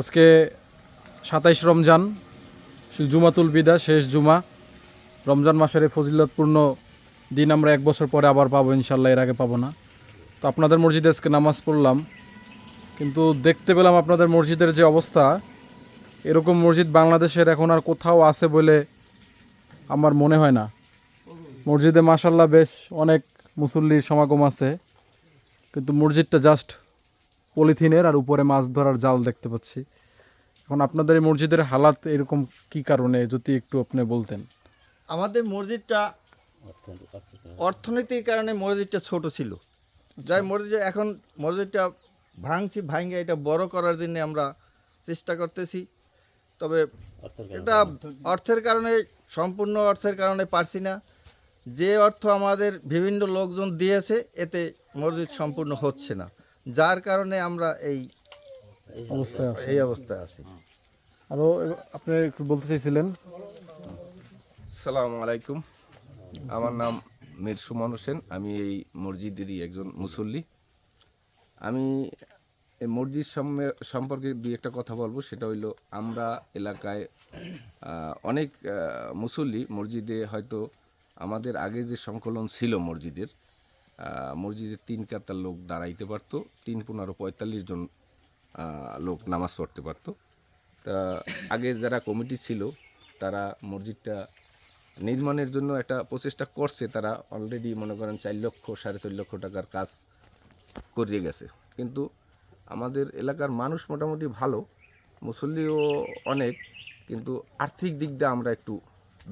আজকে সাতাইশ রমজান জুমাতুল বিদা, শেষ জুমা। রমজান মাসের এই ফজিলতপূর্ণ দিন আমরা এক বছর পরে আবার পাবো ইনশাল্লাহ এর আগে পাবো না। তো আপনাদের মসজিদে আজকে নামাজ পড়লাম। কিন্তু দেখতে পেলাম আপনাদের মসজিদের যে অবস্থা, এরকম মসজিদ বাংলাদেশের এখন আর কোথাও আছে বলে আমার মনে হয় না। মসজিদে মাসাল্লাহ বেশ অনেক মুসল্লির সমাগম আছে। কিন্তু মসজিদটা জাস্ট পলিথিনের আর উপরে মাছ ধরার জাল দেখতে পাচ্ছি। এখন আপনাদের এই মসজিদের হালাত এরকম কি কারণে যদি একটু আপনি বলতেন? আমাদের মসজিদটা অর্থনীতির কারণে মসজিদটা ছোট ছিল। যাই মসজিদ এখন মসজিদটা ভাঙছি ভাঙে এটা বড় করার জন্য আমরা চেষ্টা করতেছি। তবে এটা অর্থের কারণে সম্পূর্ণ অর্থের কারণে পারছি না। যে অর্থ আমাদের বিভিন্ন লোকজন দিয়েছে এতে মসজিদ সম্পূর্ণ হচ্ছে না। যার কারণে আমরা এই অবস্থায় এই অবস্থায় আছি। আরও আপনি একটু বলতে চাইছিলেন? সালাম আলাইকুম। আমার নাম মীর সুমন হোসেন। আমি এই মসজিদেরই একজন মুসল্লি। আমি এই মসজিদ সম্পর্কে দুই একটা কথা বলব। সেটা হইল আমরা এলাকায় অনেক মুসল্লি মসজিদে হয়তো আমাদের আগে যে সংকলন ছিল মসজিদের মসজিদে তিন কাতার লোক দাঁড়াইতে পারতো, তিন পনেরো পঁয়তাল্লিশ জন লোক নামাজ পড়তে পারতো। তা আগে যারা কমিটি ছিল, তারা মসজিদটা নির্মাণের জন্য একটা প্রচেষ্টা করছে, তারা অলরেডি মনে করেন চার লক্ষ, সাড়ে চার লক্ষ টাকার কাজ করিয়ে গেছে। কিন্তু আমাদের এলাকার মানুষ মোটামুটি ভালো, মুসল্লিও অনেক, কিন্তু আর্থিক দিক দিয়ে আমরা একটু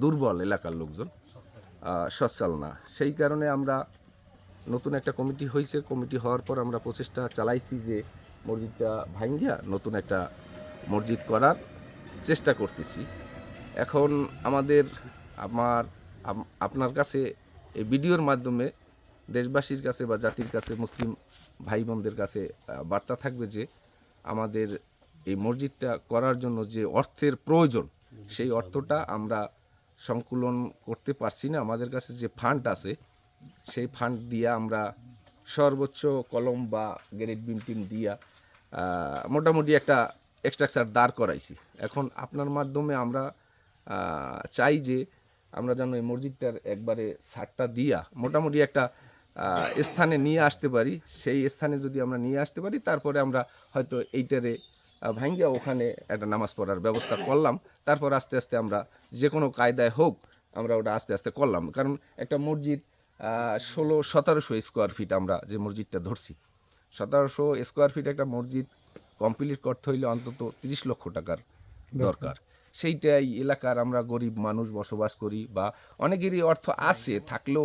দুর্বল এলাকার লোকজন সচ্ছল না। সেই কারণে আমরা নতুন একটা কমিটি হয়েছে কমিটি হওয়ার পর আমরা প্রচেষ্টা চালাইছি যে মসজিদটা ভাঙ্গিয়া নতুন একটা মসজিদ করার চেষ্টা করতেছি। এখন আমাদের, আমার আপনার কাছে এই ভিডিওর মাধ্যমে দেশবাসীর কাছে বা জাতির কাছে, মুসলিম ভাই বোনদের কাছে বার্তা থাকবে যে আমাদের এই মসজিদটা করার জন্য যে অর্থের প্রয়োজন, সেই অর্থটা আমরা সংকুলন করতে পারছি না। আমাদের কাছে যে ফান্ড আছে সেই ফান্ড দিয়ে আমরা সর্বোচ্চ কলম বা গ্রেড বিম দিয়া মোটামুটি একটা স্ট্রাকচার দাঁড় করাইছি। এখন আপনার মাধ্যমে আমরা চাই যে আমরা যেন এই মসজিদটার একবারে সারটা দিয়া মোটামুটি একটা স্থানে নিয়ে আসতে পারি। সেই স্থানে যদি আমরা নিয়ে আসতে পারি, তারপরে আমরা হয়তো এইটারে ভাঙ্গিয়া ওখানে একটা নামাজ পড়ার ব্যবস্থা করলাম। তারপর আস্তে আস্তে আমরা যে কোনো কায়দায় হোক আমরা ওটা আস্তে আস্তে করলাম। কারণ একটা মসজিদ ষোলো সতেরোশো স্কোয়ার ফিট আমরা যে মসজিদটা ধরছি। সতেরোশো স্কোয়ার ফিট একটা মসজিদ কমপ্লিট করতে হইলে অন্তত তিরিশ লক্ষ টাকার দরকার। সেইটাই এলাকার আমরা গরিব মানুষ বসবাস করি বা অনেকেরই অর্থ আছে থাকলেও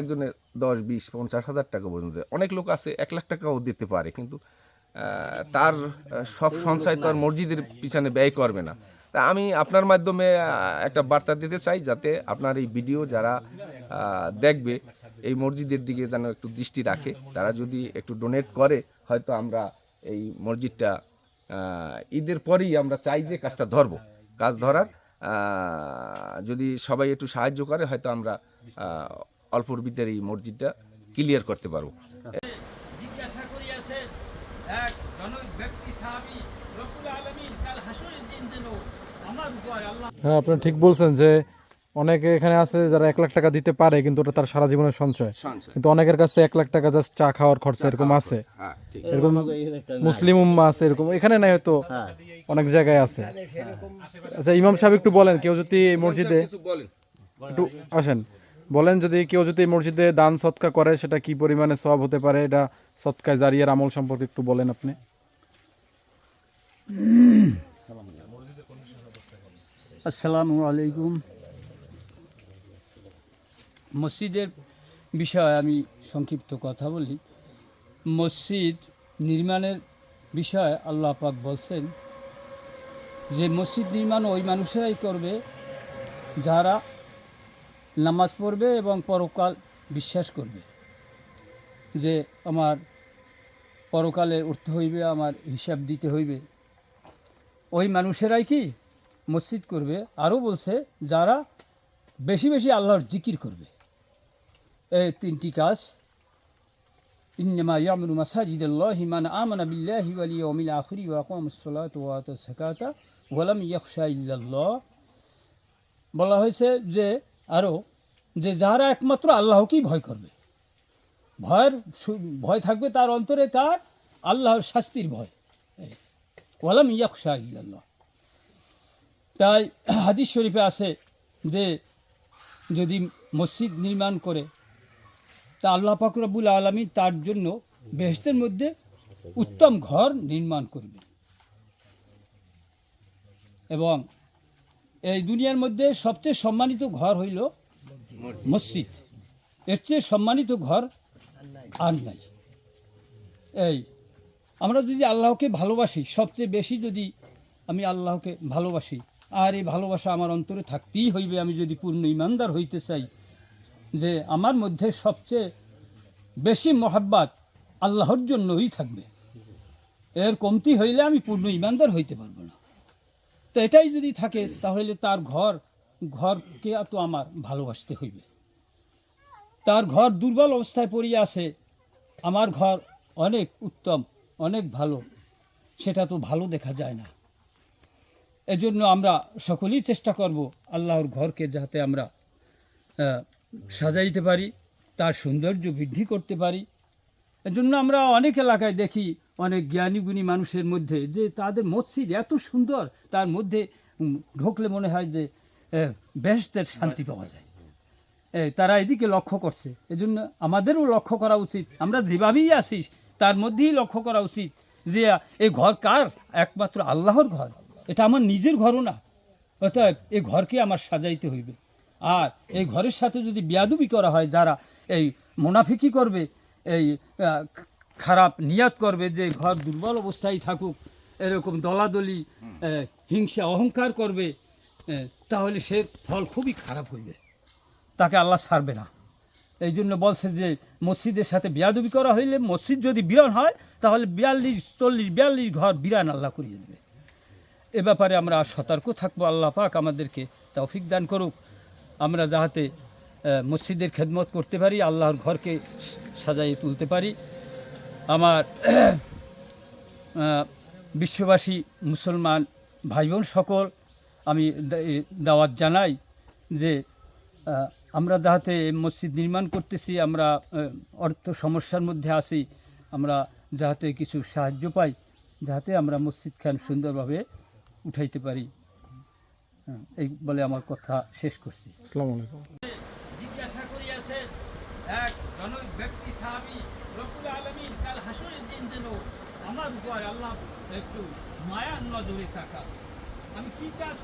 একজনে দশ বিশ পঞ্চাশ হাজার টাকা পর্যন্ত। অনেক লোক আছে এক লাখ টাকাও দিতে পারে কিন্তু তার সব সঞ্চয় তো আর মসজিদের পিছনে ব্যয় করবে না। তা আমি আপনার মাধ্যমে একটা বার্তা দিতে চাই যাতে আপনার এই ভিডিও যারা দেখবে এই মসজিদের দিকে যেন একটু দৃষ্টি রাখে। তারা যদি একটু ডোনেট করে হয়তো আমরা এই মসজিদটা ঈদের পরেই আমরা চাই যে কাজটা ধরবো। কাজ ধরার যদি সবাই একটু সাহায্য করে হয়তো আমরা আহ, অল্পর ভিতরে এই মসজিদটা ক্লিয়ার করতে পারব। জিজ্ঞাসা এক ব্যক্তি সাহাবি রব্বুল আলমিন কাল হাসরের দিন হ্যাঁ আপনি ঠিক বলছেন যে অনেকে এখানে আছে যারা এক লাখ টাকা দিতে পারে কিন্তু ওটা তার সারা জীবনের সঞ্চয়। কিন্তু অনেকের কাছে এক লাখ টাকা জাস্ট চা খাওয়ার খরচা এরকম আছে। হ্যাঁ এরকম মুসলিম উম্মা আছে এরকম। এখানে নাই হয়তো অনেক জায়গায় আছে। আচ্ছা ইমাম সাহেব একটু বলেন কেউ যদি এই মসজিদে একটু আসেন। বলেন যদি কেউ যদি এই মসজিদে দান সৎকা করে সেটা কি পরিমাণে সব হতে পারে? এটা সৎকায় জারিয়ার আমল সম্পর্কে একটু বলেন আপনি। আসসালামু আলাইকুম। মসজিদের বিষয়ে আমি সংক্ষিপ্ত কথা বলি। মসজিদ নির্মাণের বিষয়ে আল্লাহ পাক বলছেন যে, মসজিদ নির্মাণ ওই মানুষেরাই করবে যারা নামাজ পড়বে এবং পরকাল বিশ্বাস করবে। যে, আমার পরকালে উঠতে হইবে, আমার হিসাব দিতে হইবে। ওই মানুষেরাই কি? মসজিদ করবে, আরও বলছে যারা বেশি বেশি আল্লাহর জিকির করবে। এই তিনটি কাজ। ইন্নেমা ইয়ামরু মাসাজিদ আল্লাহ হিমান আমানা বিল্লাহি ওয়ালি ওমিল আখরি ওয়াকম সালাত ওয়াত সাকাতা ওয়ালাম ইয়াকশা ইল্লাল্লাহ। বলা হয়েছে যে, আরও যে যারা একমাত্র আল্লাহকেই ভয় করবে। ভয়ের ভয় থাকবে তার অন্তরে তার আল্লাহর শাস্তির ভয়। ওয়ালাম ইয়াকশা ইল্লাল্লাহ। তাই হাদিস শরীফে আছে যে যদি মসজিদ নির্মাণ করে, তা আল্লাহ পাকুরাবুল আলমী তার জন্য বেহেস্তের মধ্যে উত্তম ঘর নির্মাণ করবে এবং এই দুনিয়ার মধ্যে সবচেয়ে সম্মানিত ঘর হইল মসজিদ। এর চেয়ে সম্মানিত ঘর আর নাই। এই, আমরা যদি আল্লাহকে ভালোবাসি, সবচেয়ে বেশি যদি আমি আল্লাহকে ভালোবাসি আর এই ভালোবাসা আমার অন্তরে থাকতেই হইবে, আমি যদি পূর্ণ ইমানদার হইতে চাই যে আমার মধ্যে সবচেয়ে বেশি মহাব্বাত আল্লাহর জন্যই থাকবে। এর কমতি হইলে আমি পূর্ণ ইমানদার হইতে পারব না। তো এটাই যদি থাকে, তাহলে তার ঘর, ঘরকে তো আমার ভালোবাসতে হইবে। তার ঘর দুর্বল অবস্থায় পড়িয়া আছে, আমার ঘর অনেক উত্তম, অনেক ভালো, সেটা তো ভালো দেখা যায় না। এজন্য আমরা সকলেই চেষ্টা করব আল্লাহর ঘরকে যাতে আমরা সাজাইতে পারি তার সৌন্দর্য বৃদ্ধি করতে পারি। এজন্য আমরা অনেক এলাকায় দেখি অনেক জ্ঞানীগুণী মানুষের মধ্যে যে তাদের মসজিদ এত সুন্দর তার মধ্যে ঢুকলে মনে হয় যে আহ, বেহেশতের শান্তি পাওয়া যায়। তারা এদিকে লক্ষ্য করছে। এজন্য আমাদেরও লক্ষ্য করা উচিত। আমরা যেভাবেই আসি তার মধ্যেই লক্ষ্য করা উচিত যে এই ঘর কার? একমাত্র আল্লাহর ঘর। এটা আমার নিজের ঘরও না। অর্থাৎ এই ঘরকে আমার সাজাইতে হইবে। আর এই ঘরের সাথে যদি বিয়াদুবি করা হয় যারা এই মোনাফিকি করবে এই খারাপ নিয়াত করবে যে ঘর দুর্বল অবস্থায় থাকুক এরকম দলাদলি হিংসা অহংকার করবে তাহলে সে ফল খুবই খারাপ হইবে। তাকে আল্লাহ ছাড়বে না। এই জন্য বলছে যে মসজিদের সাথে বিয়াদবি করা হইলে মসজিদ যদি বিরান হয় তাহলে বিয়াল্লিশ চল্লিশ বিয়াল্লিশ ঘর বিরান আল্লাহ করিয়ে দেবে। এ ব্যাপারে আমরা সতর্ক থাকব, আল্লাহ পাক আমাদেরকে তৌফিক দান করুক। আমরা যাহাতে মসজিদের খেদমত করতে পারি, আল্লাহর ঘরকে সাজাইয়ে তুলতে পারি। আমার বিশ্ববাসী মুসলমান ভাই বোন সকল, আমি দাওয়াত জানাই যে আমরা যাহাতে মসজিদ নির্মাণ করতেছি, আমরা অর্থ সমস্যার মধ্যে আসি আমরা যাহাতে কিছু সাহায্য পাই, যাহাতে আমরা মসজিদ খান সুন্দরভাবে উঠাইতে পারি। হ্যাঁ, এই বলে আমার কথা শেষ করছি। আসসালামু আলাইকুম। জিজ্ঞাসা করিয়াছেন এক জনক ব্যক্তি সাহাবি রকুল আলমিন কাল হাসরের দিন যেন আমার উপর আল্লাহ একটু মায়ার নজরে থাকা আমি কি কাজ